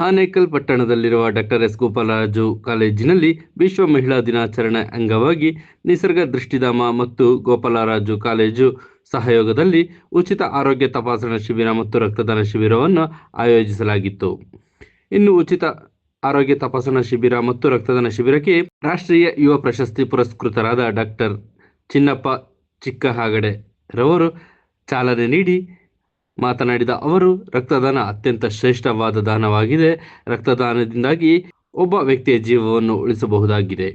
ಆನೇಕಲ್ ಪಟ್ಟಣದಲ್ಲಿರುವ doctor S Gopalaraju ಕಾಲೇಜಿನಲ್ಲಿ ವಿಶ್ವ ಮಹಿಳಾ ದಿನಾಚರಣೆ ಅಂಗವಾಗಿ ನಿಸರ್ಗ ದೃಷ್ಟಿಧಾಮ ಮತ್ತು ಗೋಪಾಲರಾಜು ಕಾಲೇಜು ಸಹಯೋಗದಲ್ಲಿ ಉಚಿತ ಆರೋಗ್ಯ ತಪಾಸಣಾ ಶಿಬಿರ ಮತ್ತು ರಕ್ತದಾನ ಶಿಬಿರವನ್ನು ಆಯೋಜಿಸಲಾಗಿತ್ತು. ಇನ್ನು ಉಚಿತ ಆರೋಗ್ಯ ತಪಾಸಣಾ ಶಿಬಿರ ಮತ್ತು ರಕ್ತದಾನ ಶಿಬಿರಕ್ಕೆ ರಾಷ್ಟ್ರೀಯ ಯುವ ಪ್ರಶಸ್ತಿ ಪುರಸ್ಕೃತರಾದ ಡಾಕ್ಟರ್ ಚಿನ್ನಪ್ಪ ಚಿಕ್ಕಹಾಗಡೆ ರವರು ಚಾಲನೆ ನೀಡಿ ಮಾತನಾಡಿದ ಅವರು, ರಕ್ತದಾನ ಅತ್ಯಂತ ಶ್ರೇಷ್ಠವಾದ ದಾನವಾಗಿದೆ. ರಕ್ತದಾನದಿಂದಾಗಿ ಒಬ್ಬ ವ್ಯಕ್ತಿಯ ಜೀವವನ್ನು ಉಳಿಸಬಹುದಾಗಿದೆ.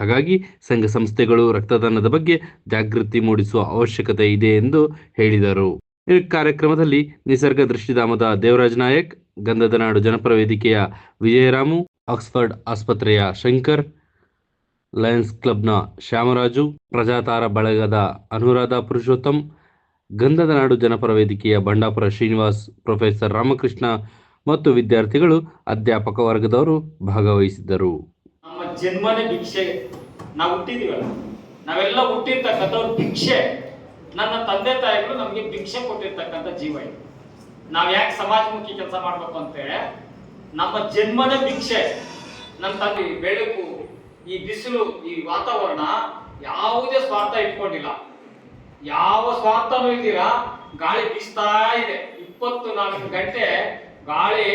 ಹಾಗಾಗಿ ಸಂಘ ಸಂಸ್ಥೆಗಳು ರಕ್ತದಾನದ ಬಗ್ಗೆ ಜಾಗೃತಿ ಮೂಡಿಸುವ ಅವಶ್ಯಕತೆ ಇದೆ ಎಂದು ಹೇಳಿದರು. ಈ ಕಾರ್ಯಕ್ರಮದಲ್ಲಿ ನಿಸರ್ಗ ದೃಷ್ಟಿಧಾಮದ ದೇವರಾಜ್ ನಾಯಕ್, ಗಂಧದ ನಾಡು ಜನಪರ ವೇದಿಕೆಯ ವಿಜಯರಾಮು, ಆಕ್ಸ್ಫರ್ಡ್ ಆಸ್ಪತ್ರೆಯ ಶಂಕರ್, ಲಯನ್ಸ್ ಕ್ಲಬ್ನ ಶ್ಯಾಮರಾಜು, ಪ್ರಜಾತಾರ ಬಳಗದ ಅನುರಾಧ ಪುರುಷೋತ್ತಮ್ ಗಂಧದ ನಾಡು ಜನಪರ ವೇದಿಕೆಯ ಬಂಡಾಪುರ ಶ್ರೀನಿವಾಸ್, ಪ್ರೊಫೆಸರ್ ರಾಮಕೃಷ್ಣ ಮತ್ತು ವಿದ್ಯಾರ್ಥಿಗಳು ಅಧ್ಯಾಪಕ ವರ್ಗದವರು ಭಾಗವಹಿಸಿದ್ದರು. ನಮ್ಮ ಜನ್ಮನೇ ಭಿಕ್ಷೆ. ನಾವು ಹುಟ್ಟಿದೀವಲ್ಲ? ನಾವೆಲ್ಲ ಹುಟ್ಟಿರ್ತಕ್ಕಂಥವ್ರು ಭಿಕ್ಷೆ. ನನ್ನ ತಂದೆ ತಾಯಿಗಳು ನಮಗೆ ಭಿಕ್ಷೆ ಕೊಟ್ಟಿರ್ತಕ್ಕಂಥ ಜೀವ ಇದು. ನಾವು ಯಾಕೆ ಸಮಾಜಮುಖಿ ಕೆಲಸ ಮಾಡ್ಬೇಕು ಅಂತೇಳಿ ನಮ್ಮ ಜನ್ಮನೇ ಭಿಕ್ಷೆ. ನನ್ನ ತಂದೆ ಬೆಳಕು, ಈ ಬಿಸಿಲು, ಈ ವಾತಾವರಣ ಯಾವುದೇ ಸ್ವಾರ್ಥ ಇಟ್ಕೊಂಡಿಲ್ಲ. ಯಾವ ಸ್ವಾರ್ಥನೂ ಇದ್ದೀರ ಗಾಳಿ ಬೀಸ್ತಾ ಇದೆ. ಇಪ್ಪತ್ತು ನಾಲ್ಕು ಗಂಟೆ ಗಾಳಿ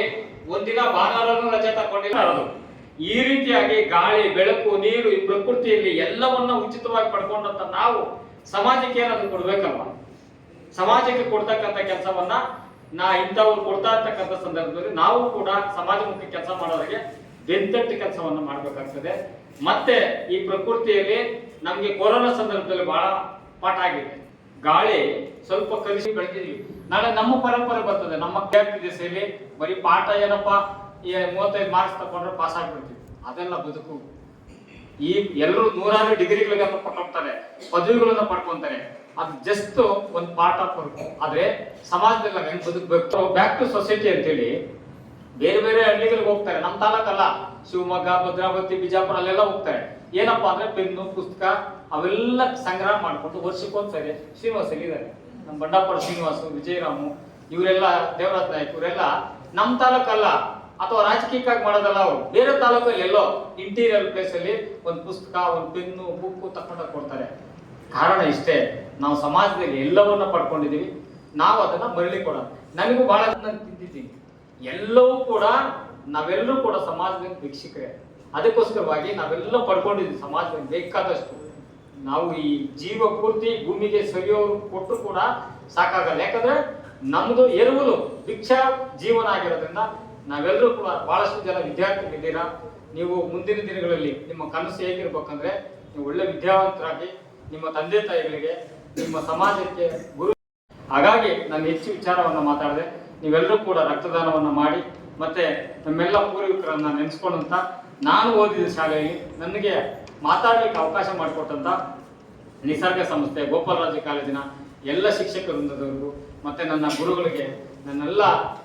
ಒಂದಿನ ಭಾನುವಾರನೂ ರಜೆ ತಕೊಂಡಿಲ್ಲ ಈ ರೀತಿಯಾಗಿ ಗಾಳಿ, ಬೆಳಕು, ನೀರು ಈ ಪ್ರಕೃತಿಯಲ್ಲಿ ಎಲ್ಲವನ್ನ ಉಚಿತವಾಗಿ ಪಡ್ಕೊಂಡಂತ ನಾವು ಸಮಾಜಕ್ಕೆ ಏನಾದ್ರು ಕೊಡ್ಬೇಕಲ್ವಾ? ಸಮಾಜಕ್ಕೆ ಕೊಡ್ತಕ್ಕಂಥ ಕೆಲಸವನ್ನ ನಾ ಇಂಥವ್ರು ಕೊಡ್ತಾ ಇರ್ತಕ್ಕಂಥ ಸಂದರ್ಭದಲ್ಲಿ ನಾವು ಕೂಡ ಸಮಾಜಮುಖಿ ಕೆಲಸ ಮಾಡೋರಿಗೆ ಬೆಂತಟ್ಟು ಕೆಲಸವನ್ನ ಮಾಡಬೇಕಾಗ್ತದೆ. ಮತ್ತೆ ಈ ಪ್ರಕೃತಿಯಲ್ಲಿ ನಮಗೆ ಕೊರೋನಾ ಸಂದರ್ಭದಲ್ಲಿ ಬಹಳ ಪಾಠ ಆಗಿದೆ ಗಾಳಿ ಸ್ವಲ್ಪ ಕಲಿಸಿ ಬೆಳೆದಿದ್ವಿ ನಾಳೆ ನಮ್ಮ ಪರಂಪರೆ ಬರ್ತದೆ. ನಮ್ಮ ವಿದ್ಯಾರ್ಥಿ ಸೇವೆ. ಬರೀ ಪಾಠ ಏನಪ್ಪ? ಈ ಮೂವತ್ತೈದು ಮಾರ್ಕ್ಸ್ ತಗೊಂಡ್ರೆ ಪಾಸ್ ಆಗ್ಬಿಡ್ತೀವಿ. ಅದೆಲ್ಲ ಬದುಕು. ಈ ಎಲ್ಲರೂ ನೂರಾರು ಡಿಗ್ರಿಗಳನ್ನ ಪಡ್ಕೊಂತಾರೆ. ಪದವಿಗಳನ್ನ ಪಡ್ಕೊಂತಾರೆ. ಅದು ಜಸ್ಟ್ ಒಂದು ವರ್ಕ್ ಆದ್ರೆ ಸಮಾಜದಲ್ಲಿ ಹೆಂಗ್ ಬದುಕಬೇಕು. ಬ್ಯಾಕ್ ಟು ಸೊಸೈಟಿ ಅಂತೇಳಿ. ಬೇರೆ ಬೇರೆ ಹಳ್ಳಿಗಳಿಗೆ ಹೋಗ್ತಾರೆ. ನಮ್ಮ ತಾಲೂಕಲ್ಲ. ಶಿವಮೊಗ್ಗ, ಭದ್ರಾವತಿ, ಬಿಜಾಪುರ ಅಲ್ಲೆಲ್ಲ ಹೋಗ್ತಾರೆ. ಏನಪ್ಪಾ ಅಂದ್ರೆ ಪೆನ್ನು, ಪುಸ್ತಕ ಅವೆಲ್ಲ ಸಂಗ್ರಹ ಮಾಡ್ಕೊಂಡು ವರ್ಷಕ್ಕೊಂದ್ಸರಿ ಶ್ರೀನಿವಾಸ ಇದ್ದಾರೆ. ನಮ್ಮ ಬಂಡಾಪುರ ಶ್ರೀನಿವಾಸು, ವಿಜಯರಾಮು, ಇವರೆಲ್ಲ ದೇವರಾಜ್ ನಾಯ್ಕ, ಇವರೆಲ್ಲ ನಮ್ಮ ತಾಲೂಕಲ್ಲ ಅಥವಾ ರಾಜಕೀಯಕ್ಕಾಗಿ ಮಾಡೋದಲ್ಲ ಅವರು. ಬೇರೆ ತಾಲೂಕಲ್ಲಿ ಎಲ್ಲೋ ಇಂಟೀರಿಯರ್ ಪ್ಲೇಸ್ ಅಲ್ಲಿ ಒಂದು ಪುಸ್ತಕ, ಒಂದು ಪೆನ್ನು, ಬುಕ್ಕು ತಕೊಂಡ ಕೊಡ್ತಾರೆ. ಕಾರಣ ಇಷ್ಟೇ, ನಾವು ಸಮಾಜದಲ್ಲಿ ಎಲ್ಲವನ್ನ ಪಡ್ಕೊಂಡಿದ್ದೀವಿ. ನಾವು ಅದನ್ನ ಮರಳಿ ಕೊಡೋಣ ನನಗೂ ಬಹಳ ತಿಂದಿದ್ದೀನಿ. ಎಲ್ಲವೂ ಕೂಡ ನಾವೆಲ್ಲರೂ ಕೂಡ ಸಮಾಜದಲ್ಲಿ ಭಿಕ್ಷಕರೇ. ಅದಕ್ಕೋಸ್ಕರವಾಗಿ ನಾವೆಲ್ಲ ಪಡ್ಕೊಂಡಿದ್ದೀವಿ. ಸಮಾಜದಲ್ಲಿ ಬೇಕಾದಷ್ಟು. ನಾವು ಈ ಜೀವ ಪೂರ್ತಿ ಭೂಮಿಗೆ ಸರಿಯೋರು ಕೊಟ್ಟರು ಕೂಡ ಸಾಕಾಗಲ್ಲ. ಯಾಕಂದ್ರೆ ನಮ್ದು ಎರವಲು ಭಿಕ್ಷಾ ಜೀವನ ಆಗಿರೋದ್ರಿಂದ ನಾವೆಲ್ಲರೂ ಕೂಡ ಬಹಳಷ್ಟು ಜನ ವಿದ್ಯಾರ್ಥಿಗಳಿದ್ದೀರಾ? ನೀವು ಮುಂದಿನ ದಿನಗಳಲ್ಲಿ ನಿಮ್ಮ ಕನಸು ಹೇಗಿರ್ಬೇಕಂದ್ರೆ ನೀವು ಒಳ್ಳೆ ವಿದ್ಯಾವಂತರಾಗಿ ನಿಮ್ಮ ತಂದೆ ತಾಯಿಗಳಿಗೆ ನಿಮ್ಮ ಸಮಾಜಕ್ಕೆ ಗುರು ಹಾಗಾಗಿ ನಾನು ಹೆಚ್ಚು ವಿಚಾರವನ್ನು ಮಾತಾಡಿದೆ. ನೀವೆಲ್ಲರೂ ಕೂಡ ರಕ್ತದಾನವನ್ನು ಮಾಡಿ ಮತ್ತೆ ನಮ್ಮೆಲ್ಲ ಪೂರ್ವಿಕರನ್ನ ನೆನೆಸ್ಕೊಂಡಂತ ನಾನು ಓದಿದ ಶಾಲೆಯಲ್ಲಿ ನನಗೆ ಮಾತಾಡ್ಲಿಕ್ಕೆ ಅವಕಾಶ ಮಾಡಿಕೊಟ್ಟಂತ ನಿಸರ್ಗ ಸಂಸ್ಥೆ ಗೋಪಾಲರಾಜು ಕಾಲೇಜಿನ ಎಲ್ಲ ಶಿಕ್ಷಕ ವೃಂದದವರಿಗೂ ಮತ್ತೆ ನನ್ನ ಗುರುಗಳಿಗೆ, ನನ್ನೆಲ್ಲ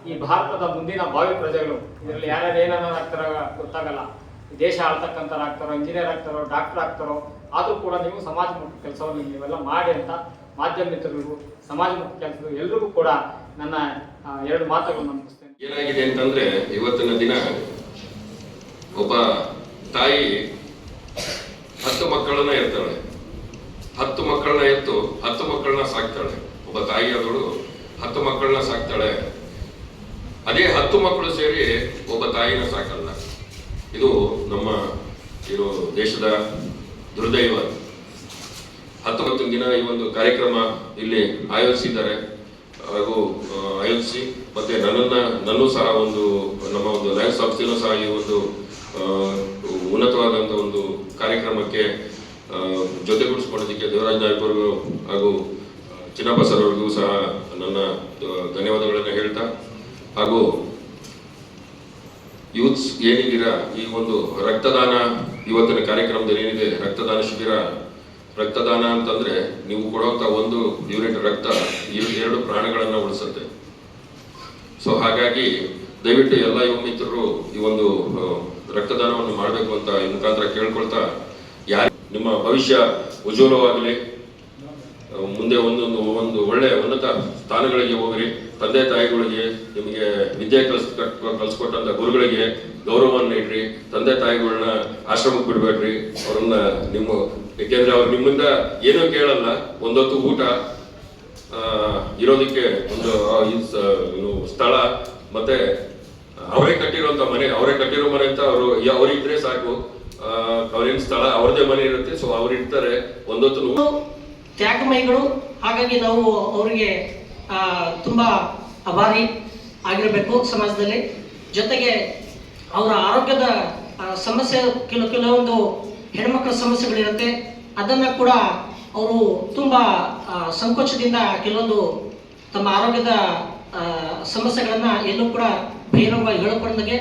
ಈ ಭಾರತದ ಮುಂದಿನ ಭಾವಿ ಪ್ರಜೆಗಳು, ಇದರಲ್ಲಿ ಯಾರ್ಯಾರು ಏನಾರ ಆಗ್ತಾರ ಗೊತ್ತಾಗಲ್ಲ. ದೇಶ ಆಳ್ತಕ್ಕಂಥವ್ರು ಆಗ್ತಾರೋ ಇಂಜಿನಿಯರ್ ಆಗ್ತಾರೋ ಡಾಕ್ಟರ್ ಆಗ್ತಾರೋ, ಆದರೂ ಕೂಡ ನೀವು ಸಮಾಜಮುಖಿ ಕೆಲಸವನ್ನು ನೀವೆಲ್ಲ ಮಾಡಿ ಅಂತ ಮಾಧ್ಯಮ ಮಿತ್ರರಿಗೂ ಸಮಾಜಮುಖಿ ಕೆಲಸಗಳು ಎಲ್ರಿಗೂ ಕೂಡ ನನ್ನ ಎರಡು ಮಾತುಗಳನ್ನು ಏನಾಗಿದೆ ಅಂತಂದ್ರೆ, ಇವತ್ತಿನ ದಿನ ಒಬ್ಬ ತಾಯಿ ಮಕ್ಕಳನ್ನ ಇರ್ತಾಳೆ ಹತ್ತು ಮಕ್ಕಳನ್ನ ಎತ್ತು ಹತ್ತು ಮಕ್ಕಳನ್ನ ಸಾಕ್ತಾಳೆ. ಒಬ್ಬ ತಾಯಿ ಆದವಳು ಹತ್ತು ಮಕ್ಕಳನ್ನ ಸಾಕ್ತಾಳೆ. ಅದೇ ಹತ್ತು ಮಕ್ಕಳು ಸೇರಿ ಒಬ್ಬ ತಾಯಿನ ಸಾಕಲ್ಲ. ಇದು ನಮ್ಮ ಇರೋ ದೇಶದ ದುರ್ದೈವ. ಹತ್ತೊಂಬತ್ತು ದಿನ ಈ ಒಂದು ಕಾರ್ಯಕ್ರಮ ಇಲ್ಲಿ ಆಯೋಜಿಸಿದ್ದಾರೆ. ಹಾಗೂ ಆಯೋಜಿಸಿ ಮತ್ತೆ ನನ್ನನ್ನ, ನನ್ನೂ ಸಹ ಒಂದು, ನಮ್ಮ ಒಂದು ಲೈಫ್ ಸಂಸ್ಥೆಯೂ ಸಹ ಈ ಒಂದು ಉನ್ನತವಾದಂಥ ಒಂದು ಕಾರ್ಯಕ್ರಮಕ್ಕೆ ಆ, ಜೊತೆಗೂಡಿಸ್ಕೊಳ್ಳೋದಕ್ಕೆ ದೇವರಾಜ್ ನಾಯ್ಕ ಅವರು ಹಾಗೂ ಚಿನ್ನಪ್ಪ ಸರ್ ಅವ್ರಿಗೂ ಸಹ ನನ್ನ ಧನ್ಯವಾದಗಳನ್ನು ಹೇಳ್ತಾ ಹಾಗೂ ಯೂತ್ಸ್ ಏನಿದ್ದೀರಾ ಈ ಒಂದು ರಕ್ತದಾನ ಇವತ್ತಿನ ಕಾರ್ಯಕ್ರಮದಲ್ಲಿ ಏನಿದೆ ರಕ್ತದಾನ ಶಿಬಿರ ರಕ್ತದಾನ ಅಂತಂದ್ರೆ ನೀವು ಕೊಡುವಂತ ಒಂದು ಯೂನಿಟ್ ರಕ್ತ ಎರಡು ಪ್ರಾಣಗಳನ್ನು ಉಳಿಸುತ್ತೆ. ಸೊ ಹಾಗಾಗಿ ದಯವಿಟ್ಟು ಎಲ್ಲ ಯುವ ಮಿತ್ರರು ಈ ಒಂದು ರಕ್ತದಾನವನ್ನು ಮಾಡಬೇಕು ಅಂತ ಈ ಮುಖಾಂತರ ಕೇಳ್ಕೊಳ್ತಾ ಯಾರು ನಿಮ್ಮ ಭವಿಷ್ಯ ಉಜ್ವಲವಾಗಲಿ. ಮುಂದೆ ಒಂದೊಂದು, ಒಂದು ಒಳ್ಳೆ ಉನ್ನತ ಸ್ಥಾನಗಳಿಗೆ ಹೋಗ್ರಿ. ತಂದೆ ತಾಯಿಗಳಿಗೆ ನಿಮಗೆ ವಿದ್ಯೆ ಕಲಿಸ್ ಕಲಿಸ್ಕೊಟ್ಟಂಥ ಗುರುಗಳಿಗೆ ಗೌರವವನ್ನು ನೀಡ್ರಿ. ತಂದೆ ತಾಯಿಗಳನ್ನ ಆಶ್ರಮಕ್ಕೆ ಬಿಡಬೇಡ್ರಿ. ಅವ್ರನ್ನ ನಿಮ್ಮ ಯಾಕೆಂದ್ರೆ ಅವ್ರು ನಿಮ್ಮಿಂದ ಏನೂ ಕೇಳಲ್ಲ. ಒಂದೊತ್ತು ಊಟ ಇರೋದಕ್ಕೆ ಒಂದು ಸ್ಥಳ, ಮತ್ತೆ ಅವರೇ ಕಟ್ಟಿರುವಂತ ಮನೆ, ಅವರೇ ಕಟ್ಟಿರೋ ಮನೆ ಅಂತ ಅವರು ಅವ್ರಿದ್ರೆ ಸಾಕು. ಅವ್ರೇನ್ ಸ್ಥಳ, ಅವ್ರದೇ ಮನೆ ಇರುತ್ತೆ ಸೊ ಅವ್ರು ಇರ್ತಾರೆ ಒಂದೊತ್ತು ತ್ಯಾಗಮಯಿಗಳು ಹಾಗಾಗಿ ನಾವು ಅವರಿಗೆ ತುಂಬಾ ಅಭಾರಿ ಆಗಿರಬೇಕು ಸಮಾಜದಲ್ಲಿ. ಜೊತೆಗೆ ಅವರ ಆರೋಗ್ಯದ ಸಮಸ್ಯೆ ಕೆಲವು ಕೆಲವೊಂದು ಹೆಣ್ಮಕ್ಳ ಸಮಸ್ಯೆಗಳಿರುತ್ತೆ. ಅದನ್ನ ಕೂಡ ಅವರು ತುಂಬಾ ಸಂಕೋಚದಿಂದ ಕೆಲವೊಂದು ತಮ್ಮ ಆರೋಗ್ಯದ ಸಮಸ್ಯೆಗಳನ್ನ ಎಲ್ಲೂ ಕೂಡ ಬಹಿರಂಗವಾಗಿ ಹೇಳಿಕೊಂಡಂಗೆ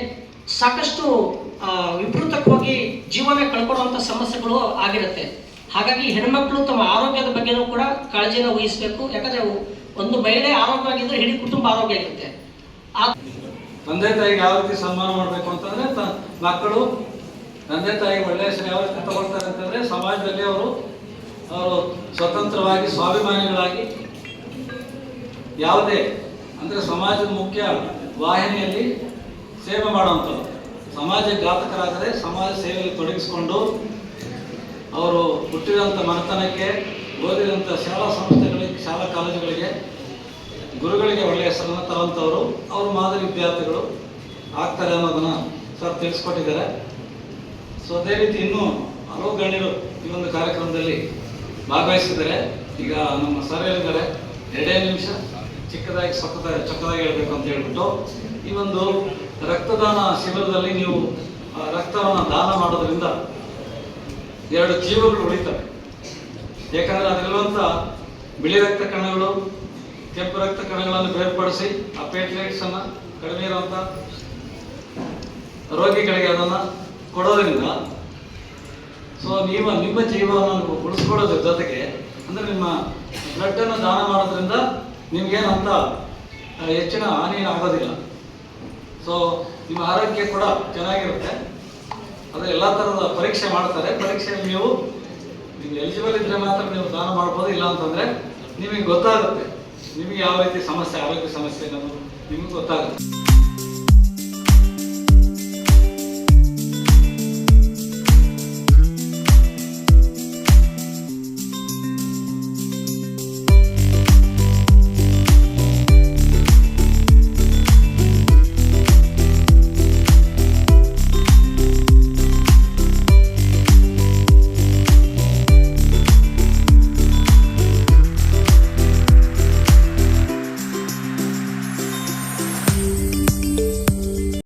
ಸಾಕಷ್ಟು ವಿಪೃತಕವಾಗಿ ಜೀವನ ಕಳ್ಕೊಳ್ಳುವಂಥ ಸಮಸ್ಯೆಗಳು ಆಗಿರುತ್ತೆ. ಹಾಗಾಗಿ ಹೆಣ್ಮಕ್ಳು ತಮ್ಮ ಆರೋಗ್ಯದ ಬಗ್ಗೆನೂ ಕೂಡ ಕಾಳಜಿನ ವಹಿಸಬೇಕು. ಯಾಕಂದ್ರೆ ಒಂದು ಮಹಿಳೆ ಆರೋಗ್ಯವಾಗಿದ್ರೆ ಇಡೀ ಕುಟುಂಬ ಆರೋಗ್ಯ ಆಗಿರುತ್ತೆ. ತಂದೆ ತಾಯಿಗೆ ಯಾವ ರೀತಿ ಸನ್ಮಾನ ಮಾಡಬೇಕು ಅಂತಂದ್ರೆ ಮಕ್ಕಳು ತಂದೆ ತಾಯಿ ಒಳ್ಳೆಯ ಹೆಸರು ಯಾವ ರೀತಿ ತಗೊಳ್ತಾರೆ ಅಂತಂದ್ರೆ ಸಮಾಜದಲ್ಲಿ ಅವರು ಅವರು ಸ್ವತಂತ್ರವಾಗಿ, ಸ್ವಾಭಿಮಾನಿಗಳಾಗಿ ಯಾವುದೇ, ಅಂದ್ರೆ ಸಮಾಜದ ಮುಖ್ಯ ವಾಹಿನಿಯಲ್ಲಿ ಸೇವೆ ಮಾಡುವಂಥದ್ದು. ಸಮಾಜ ಘಾತಕರಾದರೆ ಸಮಾಜ ಸೇವೆಯಲ್ಲಿ ತೊಡಗಿಸಿಕೊಂಡು ಅವರು ಹುಟ್ಟಿದಂಥ ಮನೆತನಕ್ಕೆ, ಓದಿದಂಥ ಶಾಲಾ ಸಂಸ್ಥೆಗಳಿಗೆ, ಶಾಲಾ ಕಾಲೇಜುಗಳಿಗೆ, ಗುರುಗಳಿಗೆ ಒಳ್ಳೆಯ ಹೆಸರನ್ನು ತರುವಂಥವ್ರು ಅವರು ಮಾದರಿ ವಿದ್ಯಾರ್ಥಿಗಳು ಆಗ್ತಾರೆ ಅನ್ನೋದನ್ನು ಸರ್ ತಿಳಿಸ್ಕೊಟ್ಟಿದ್ದಾರೆ. ಸೊ ಅದೇ ರೀತಿ ಇನ್ನೂ ಹಲವು ಗಣ್ಯರು ಈ ಒಂದು ಕಾರ್ಯಕ್ರಮದಲ್ಲಿ ಭಾಗವಹಿಸಿದ್ದಾರೆ. ಈಗ ನಮ್ಮ ಸರ್ ಹೇಳಿದ್ದಾರೆ, ಎರಡೇ ನಿಮಿಷ ಚಿಕ್ಕದಾಗಿ ಸೊಕ್ಕದಾಗಿ ಚೊಕ್ಕದಾಗಿ ಹೇಳಬೇಕು ಅಂತ ಹೇಳ್ಬಿಟ್ಟು ಈ ಒಂದು ರಕ್ತದಾನ ಶಿಬಿರದಲ್ಲಿ ನೀವು ರಕ್ತವನ್ನು ದಾನ ಮಾಡೋದ್ರಿಂದ ಎರಡು ಜೀವಗಳು ಉಳಿತವೆ. ಯಾಕಂದ್ರೆ ಅದರಲ್ಲಿರುವಂಥ ಬಿಳಿ ರಕ್ತ ಕಣಗಳು, ಕೆಂಪು ರಕ್ತ ಕಣಗಳನ್ನು ಬೇರ್ಪಡಿಸಿ, ಆ ಪ್ಲೇಟ್ಲೆಟ್ಸ್ ಅನ್ನ ಕಡಿಮೆ ಇರುವಂತ ರೋಗಿಗಳಿಗೆ ಅದನ್ನ ಕೊಡೋದ್ರಿಂದ ಸೊ ನೀವು ನಿಮ್ಮ ಜೀವವನ್ನು ಉಳಿಸ್ಕೊಳ್ಳೋದ್ರ ಜೊತೆಗೆ, ಅಂದ್ರೆ ನಿಮ್ಮ ಬ್ಲಡ್ಡನ್ನು ದಾನ ಮಾಡೋದ್ರಿಂದ ನಿಮಗೇನಂತ ಹೆಚ್ಚಿನ ಹಾನಿ ಆಗೋದಿಲ್ಲ. ಸೊ ನಿಮ್ಮ ಆರೋಗ್ಯ ಕೂಡ ಚೆನ್ನಾಗಿರುತ್ತೆ. ಅಂದ್ರೆ ಎಲ್ಲ ಥರದ ಪರೀಕ್ಷೆ ಮಾಡ್ತಾರೆ. ಪರೀಕ್ಷೆಯಲ್ಲಿ ನೀವು ನೀವು ಎಲಿಜಿಬಲ್ ಇದ್ರೆ ಮಾತ್ರ ನೀವು ದಾನ ಮಾಡ್ಬೋದು, ಇಲ್ಲ ಅಂತಂದ್ರೆ ನಿಮಗೆ ಗೊತ್ತಾಗುತ್ತೆ. ನಿಮಗೆ ಯಾವ ರೀತಿ ಸಮಸ್ಯೆ, ಆರೋಗ್ಯ ಸಮಸ್ಯೆ ಅನ್ನೋದು ನಿಮಗೆ ಗೊತ್ತಾಗುತ್ತೆ.